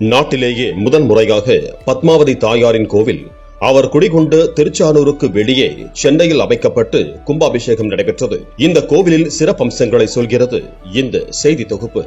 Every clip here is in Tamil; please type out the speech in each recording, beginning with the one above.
நாட்டிலேயே முதன் முறையாக பத்மாவதி தாயாரின் கோவில் அவர் குடிகொண்டு திருச்சானூருக்கு வெளியே சென்னையில் அமைக்கப்பட்டு கும்பாபிஷேகம் நடைபெற்றது. இந்த கோவிலில் சிறப்பம்சங்களை சொல்கிறது இந்த செய்தி தொகுப்பு.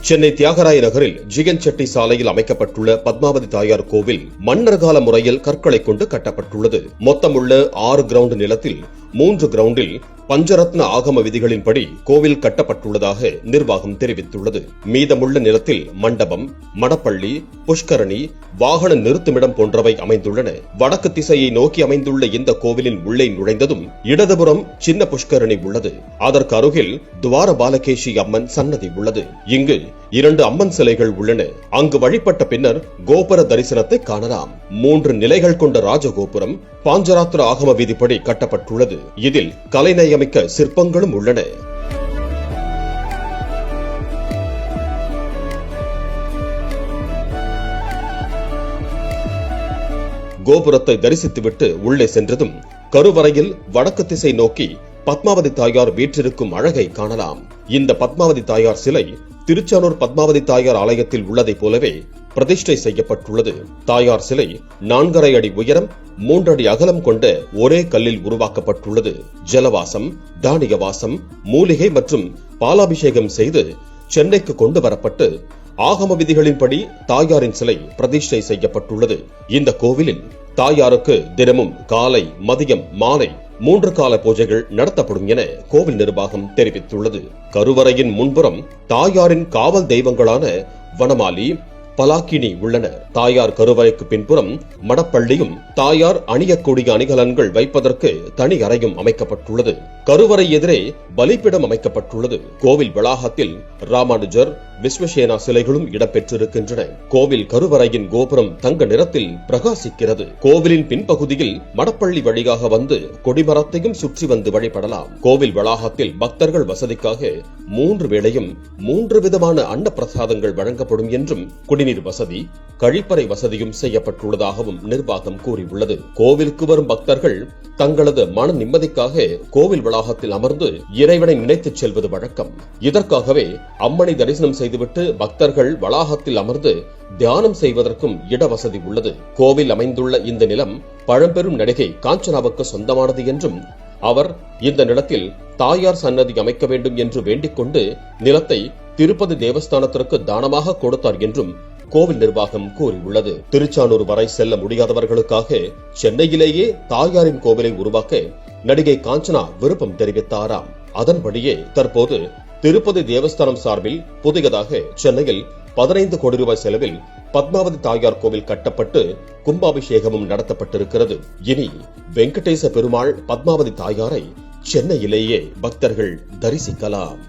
சென்னை தியாகராய நகரில் ஜிகன் செட்டி சாலையில் அமைக்கப்பட்டுள்ள பத்மாவதி தாயார் கோவில் மன்னர் கால முறையில் கற்களை கொண்டு கட்டப்பட்டுள்ளது. மொத்தமுள்ள ஆறு கிரவுண்ட் நிலத்தில் மூன்று கிரவுண்டில் பஞ்சரத்ன ஆகம விதிகளின்படி கோவில் கட்டப்பட்டுள்ளதாக நிர்வாகம் தெரிவித்துள்ளது. மீதமுள்ள நிலத்தில் மண்டபம் மடப்பள்ளி புஷ்கரணி வாகன நிறுத்துமிடம் போன்றவை அமைந்துள்ளன. வடக்கு திசையை நோக்கி அமைந்துள்ள இந்த கோவிலின் உள்ளே நுழைந்ததும் இடதுபுறம் சின்ன புஷ்கரணி உள்ளது. அதற்கு அருகில் துவார பாலகேஷி அம்மன் சன்னதி உள்ளது. இங்கு இரண்டு அம்மன் சிலைகள் உள்ளன. அங்கு வழிபட்ட பின்னர் கோபுர தரிசனத்தை காணலாம். மூன்று நிலைகள் கொண்ட ராஜகோபுரம் பாஞ்சராத்திர ஆகம விதிப்படி கட்டப்பட்டுள்ளது. இதில் கலைநயமிக்க சிற்பங்களும் உள்ளன. கோபுரத்தை தரிசித்துவிட்டு உள்ளே சென்றதும் கருவறையில் வடக்கு திசை நோக்கி பத்மாவதி தாயார் வீற்றிருக்கும் அழகை காணலாம். இந்த பத்மாவதி தாயார் சிலை திருச்சானூர் பத்மாவதி தாயார் ஆலயத்தில் உள்ளதைப் போலவே பிரதிஷ்டை செய்யப்பட்டுள்ளது. தாயார் சிலை நான்கரை அடி உயரம் மூன்றடி அகலம் கொண்ட ஒரே கல்லில் உருவாக்கப்பட்டுள்ளது. ஜலவாசம் தானியவாசம் மூலிகை மற்றும் பாலாபிஷேகம் செய்து சென்னைக்கு கொண்டு வரப்பட்டு ஆகம விதிகளின்படி தாயாரின் சிலை பிரதிஷ்டை செய்யப்பட்டுள்ளது. இந்த கோவிலில் தாயாருக்கு தினமும் காலை மதியம் மாலை மூன்று கால பூஜைகள் நடத்தப்படும் என கோவில் நிர்வாகம் தெரிவித்துள்ளது. கருவறையின் முன்புறம் தாயாரின் காவல் தெய்வங்களான வனமாலி பலாக்கினி உள்ளன தாயார் கருவறைக்கு பின்புறம் மடப்பள்ளியும் தாயார் அணியக்கூடிய அணிகலன்கள் வைப்பதற்கு தனி அறையும் அமைக்கப்பட்டுள்ளது. கருவறை எதிரே பலிப்பிடம் அமைக்கப்பட்டுள்ளது. கோவில் வளாகத்தில் ராமானுஜர் விஸ்வசேனா சிலைகளும் இடம்பெற்றிருக்கின்றன. கோவில் கருவறையின் கோபுரம் தங்க நிறத்தில் பிரகாசிக்கிறது. கோவிலின் பின்பகுதியில் மடப்பள்ளி வழியாக வந்து கொடிமரத்தையும் சுற்றி வந்து வழிபடலாம். கோவில் வளாகத்தில் பக்தர்கள் வசதிக்காக மூன்று வேளையும் மூன்று விதமான அன்ன பிரசாதங்கள் வழங்கப்படும் என்றும் குடிநீர் வசதி கழிப்பறை வசதியும் செய்யப்பட்டுள்ளதாகவும் நிர்வாகம் கூறியுள்ளது. கோவிலுக்கு வரும் பக்தர்கள் தங்களது மன நிம்மதிக்காக கோவில் வளாக வளாகத்தில் அமர்ந்து இறைவனை நினைத்துச் செல்வது வழக்கம். இதற்காகவே அம்மனை தரிசனம் செய்துவிட்டு பக்தர்கள் வளாகத்தில் அமர்ந்து தியானம் செய்வதற்கும் இடவசதி உள்ளது. கோவில் அமைந்துள்ள இந்த நிலம் பழம்பெரும் நடிகை காஞ்சனாவுக்கு சொந்தமானது என்றும் அவர் இந்த நிலத்தில் தாயார் சன்னதி அமைக்க வேண்டும் என்று வேண்டிக் கொண்டு நிலத்தை திருப்பதி தேவஸ்தானத்திற்கு தானமாக கொடுத்தார் என்றும் கோவில் நிர்வாகம் கூறியுள்ளது. திருச்சானூர் வரை செல்ல முடியாதவர்களுக்காக சென்னையிலேயே தாயாரின் கோவிலை உருவாக்க நடிகை காஞ்சனா விருப்பம் தெரிவித்தாராம். அதன்படியே தற்போது திருப்பதி தேவஸ்தானம் சார்பில் புதியதாக சென்னையில் பதினைந்து கோடி ரூபாய் செலவில் பத்மாவதி தாயார் கோவில் கட்டப்பட்டு கும்பாபிஷேகமும் நடத்தப்பட்டிருக்கிறது. இனி வெங்கடேச பெருமாள் பத்மாவதி தாயாரை சென்னையிலேயே பக்தர்கள் தரிசிக்கலாம்.